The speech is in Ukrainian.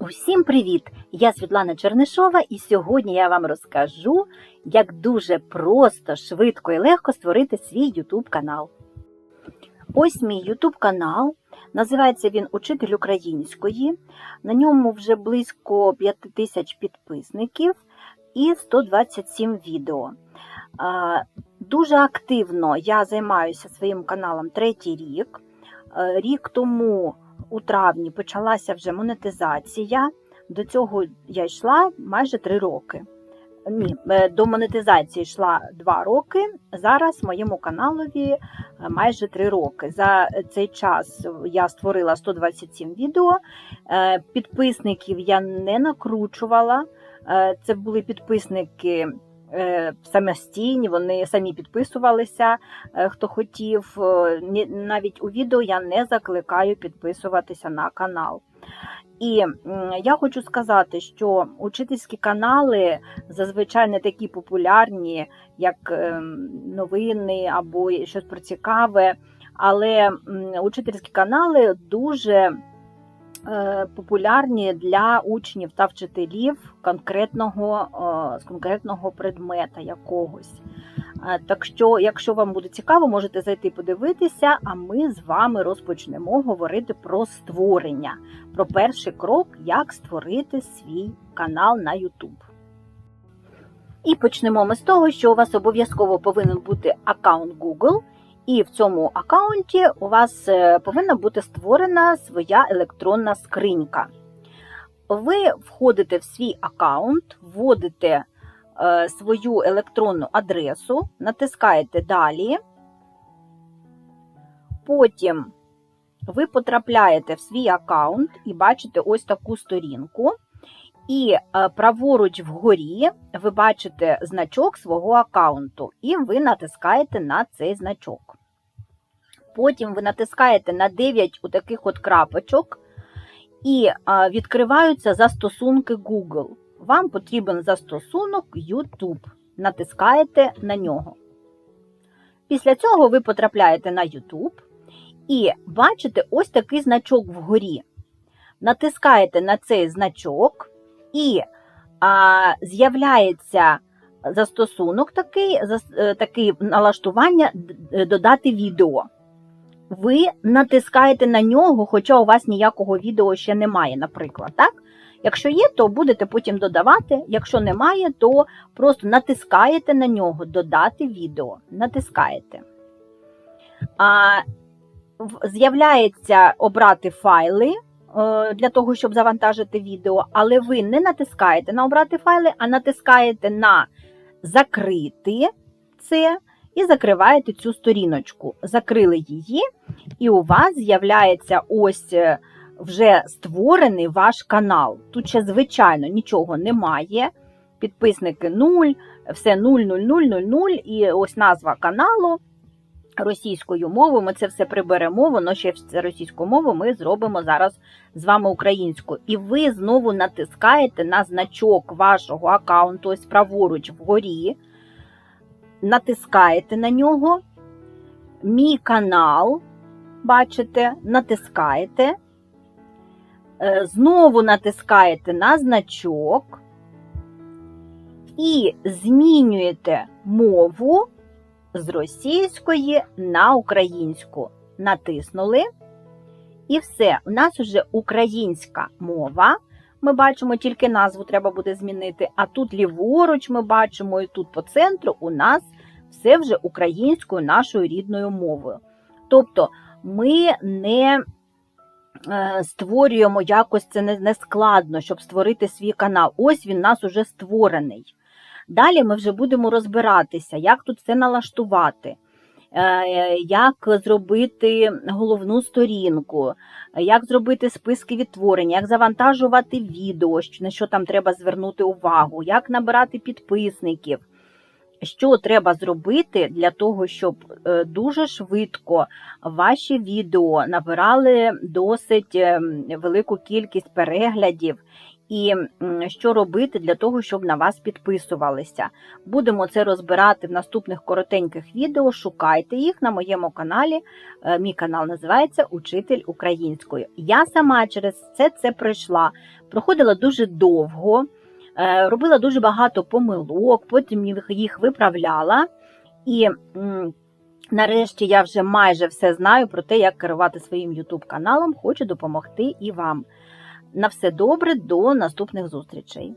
Усім привіт! Я Світлана Чернишова, і сьогодні я вам розкажу, як дуже просто, швидко і легко створити свій YouTube канал. Ось мій YouTube канал. Називається він Учитель української. На ньому вже близько 5 тисяч підписників і 127 відео. Дуже активно я займаюся своїм каналом третій рік. Е, Рік тому у травні почалася вже монетизація. До цього я йшла майже три роки. Ні, е, до монетизації йшла два роки. Зараз моєму каналові е, майже три роки. За цей час я створила 127 відео. Е, Підписників я не накручувала. Це були підписники самостійні, вони самі підписувалися, е, хто хотів. Е, Навіть у відео я не закликаю підписуватися на канал. І я хочу сказати, що учительські канали зазвичай не такі популярні, як новини або щось про цікаве, але учительські канали дуже е, популярні для учнів та вчителів конкретного, е, з конкретного предмета якогось. Е, Так що, якщо вам буде цікаво, можете зайти подивитися, а ми з вами розпочнемо говорити про створення, про перший крок, як створити свій канал на YouTube. І почнемо ми з того, що у вас обов'язково повинен бути аккаунт Google, і в цьому аккаунті у вас е, повинна бути створена своя електронна скринька. Ви входите в свій аккаунт, вводите е, свою електронну адресу, натискаєте Далі. Потім ви потрапляєте в свій аккаунт і бачите ось таку сторінку. І е, праворуч вгорі ви бачите значок свого аккаунту, і ви натискаєте на цей значок. Потім ви натискаєте на 9 у таких от крапочок, і е, відкриваються застосунки Google. Вам потрібен застосунок YouTube. Натискаєте на нього. Після цього ви потрапляєте на YouTube і бачите ось такий значок вгорі. Натискаєте на цей значок, і а, з'являється застосунок такий, е, такий налаштування додати відео. Ви натискаєте на нього, хоча у вас ніякого відео ще немає, наприклад. Так? Якщо є, то будете потім додавати. Якщо немає, то просто натискаєте на нього додати відео. Натискаєте. А, з'являється обрати файли е, для того, щоб завантажити відео, але ви не натискаєте на обрати файли, а натискаєте на закрити це і закриваєте цю сторіночку. Закрили її, і у вас з'являється ось е, вже створений ваш канал. Тут ще, звичайно, нічого немає. Підписники 0, все 0, 0, 0, 0, 0, і ось назва каналу російською мовою. Ми це все приберемо, воно ще російську мову ми зробимо зараз з вами українською. І ви знову натискаєте на значок вашого аккаунту, ось праворуч вгорі, натискаєте на нього. Мій канал, бачите, натискаєте. Е, Знову натискаєте на значок і змінюєте мову з російської на українську. Натиснули. І все, у нас вже українська мова. Ми бачимо, тільки назву треба буде змінити. А тут ліворуч ми бачимо, і тут по центру у нас все вже українською нашою рідною мовою. Тобто ми не е, створюємо якось це не, складно, щоб створити свій канал. Ось він у нас уже створений. Далі ми вже будемо розбиратися, як тут все налаштувати, як зробити головну сторінку, як зробити списки відтворення, як завантажувати відео, на що там треба звернути увагу, як набирати підписників. Що треба зробити для того, щоб е, дуже швидко ваші відео набирали досить е, велику кількість переглядів і що робити для того, щоб на вас підписувалися. Будемо це розбирати в наступних коротеньких відео. Шукайте їх на моєму каналі. Е, Мій канал називається Учитель української. Я сама через це це пройшла. Проходила дуже довго, е, робила дуже багато помилок, потім їх- виправляла. І нарешті я вже майже все знаю про те, як керувати своїм YouTube каналом. Хочу допомогти і вам. На все добре, до наступних зустрічей.